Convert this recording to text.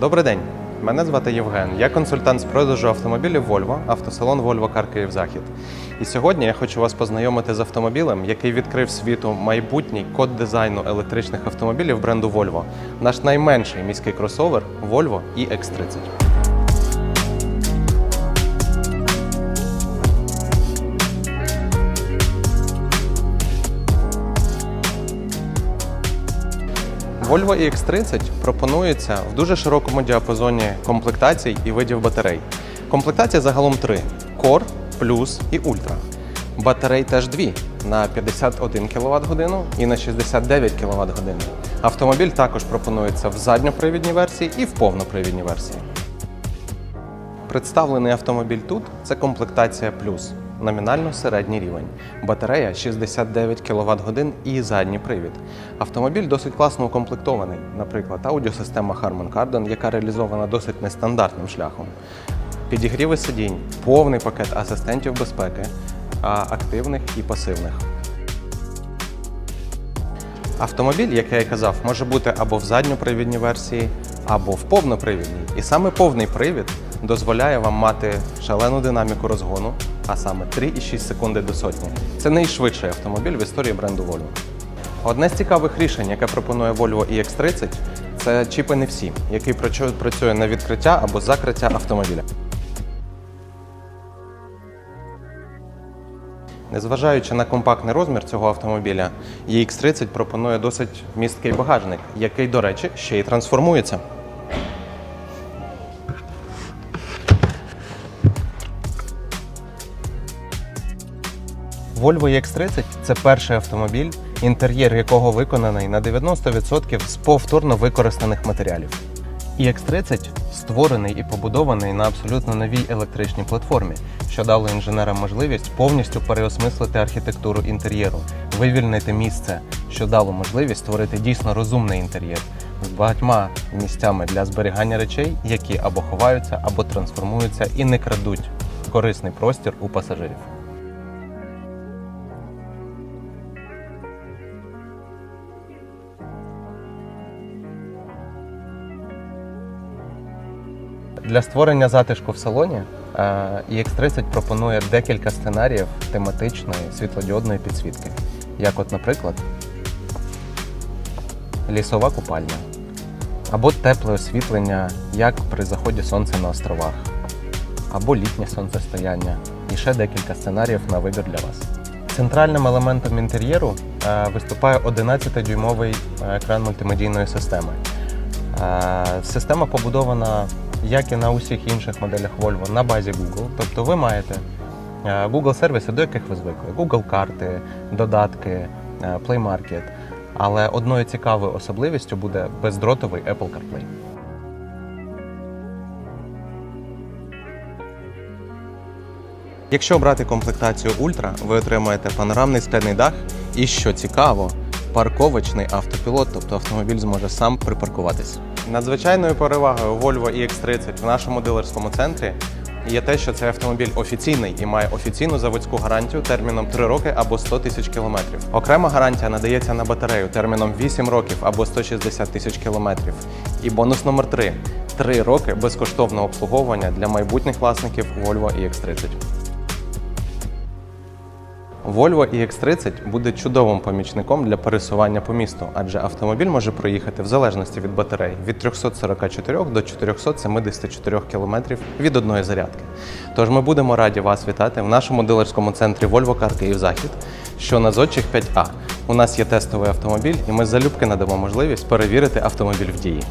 Добрий день. Мене звати Євген. Я консультант з продажу автомобілів Volvo, автосалон Volvo Car Київ Захід. І сьогодні я хочу вас познайомити з автомобілем, який відкрив світу майбутній код дизайну електричних автомобілів бренду Volvo. Наш найменший міський кросовер Volvo EX30. Volvo EX30 пропонується в дуже широкому діапазоні комплектацій і видів батарей. Комплектацій загалом три: Core, Plus і Ultra. Батарей теж дві на 51 кВт годину і на 69 кВт годину. Автомобіль також пропонується в задньопривідній версії і в повнопривідній версії. Представлений автомобіль тут це комплектація плюс, номінально середній рівень. Батарея 69 кВт годин і задній привід. Автомобіль досить класно укомплектований, наприклад, аудіосистема Harman Kardon, яка реалізована досить нестандартним шляхом. Підігріви сидінь, повний пакет асистентів безпеки, активних і пасивних. Автомобіль, як я і казав, може бути або в задньопривідній версії, або в повнопривідній. І саме повний привід дозволяє вам мати шалену динаміку розгону, а саме 3,6 секунди до сотні. Це найшвидший автомобіль в історії бренду Volvo. Одне з цікавих рішень, яке пропонує Volvo EX30, це чіп NFC, який працює на відкриття або закриття автомобіля. Незважаючи на компактний розмір цього автомобіля, EX30 пропонує досить місткий багажник, який, до речі, ще й трансформується. Volvo EX30 це перший автомобіль, інтер'єр якого виконаний на 90% з повторно використаних матеріалів. EX30 створений і побудований на абсолютно новій електричній платформі, що дало інженерам можливість повністю переосмислити архітектуру інтер'єру, вивільнити місце, що дало можливість створити дійсно розумний інтер'єр з багатьма місцями для зберігання речей, які або ховаються, або трансформуються і не крадуть корисний простір у пасажирів. Для створення затишку в салоні е, EX30 пропонує декілька сценаріїв тематичної світлодіодної підсвітки. Як, от, наприклад, лісова купальня або тепле освітлення, як при заході сонця на островах, або літнє сонцестояння. І ще декілька сценаріїв на вибір для вас. Центральним елементом інтер'єру е, виступає 11-дюймовий екран мультимедійної системи. Е, Система побудована, як і на усіх інших моделях Volvo, на базі Google. Тобто ви маєте е, Google сервіси, до яких ви звикли: Google карти, додатки, е, Play Market. Але одною цікавою особливістю буде бездротовий Apple CarPlay. Якщо обрати комплектацію Ультра, ви отримаєте панорамний скляний дах і, що цікаво, парковочний автопілот, тобто автомобіль зможе сам припаркуватись. Надзвичайною перевагою Volvo EX30 в нашому дилерському центрі є те, що цей автомобіль офіційний і має офіційну заводську гарантію терміном 3 роки або 100 тисяч кілометрів. Окрема гарантія надається на батарею терміном 8 років або 160 тисяч кілометрів. І бонус номер 3 – 3 роки безкоштовного обслуговування для майбутніх власників Volvo EX30. Volvo EX30 буде чудовим помічником для пересування по місту, адже автомобіль може проїхати в залежності від батарей від 344 до 474 км від одної зарядки. Тож ми будемо раді вас вітати в нашому дилерському центрі Volvo Car Київ Захід, що на Зодчих 5А. У нас є тестовий автомобіль, і ми залюбки надамо можливість перевірити автомобіль в дії.